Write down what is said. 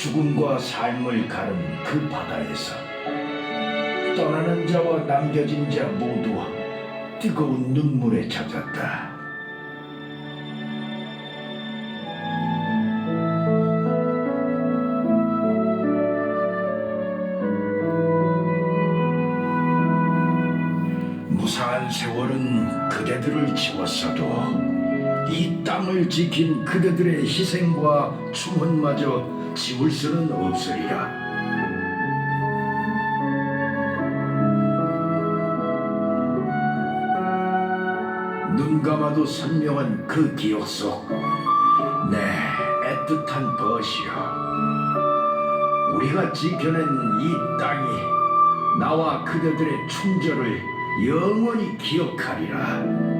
죽음과 삶을 가른 그 바다에서 떠나는 자와 남겨진 자 모두 뜨거운 눈물에 젖었다. 무사한 세월은 그대들을 지웠어도 이 땅을 지킨 그대들의 희생과 충원마저 지울 수는 없으리라. 눈 감아도 선명한 그 기억 속, 내 애틋한 벗이여. 우리가 지켜낸 이 땅이 나와 그대들의 충절을 영원히 기억하리라.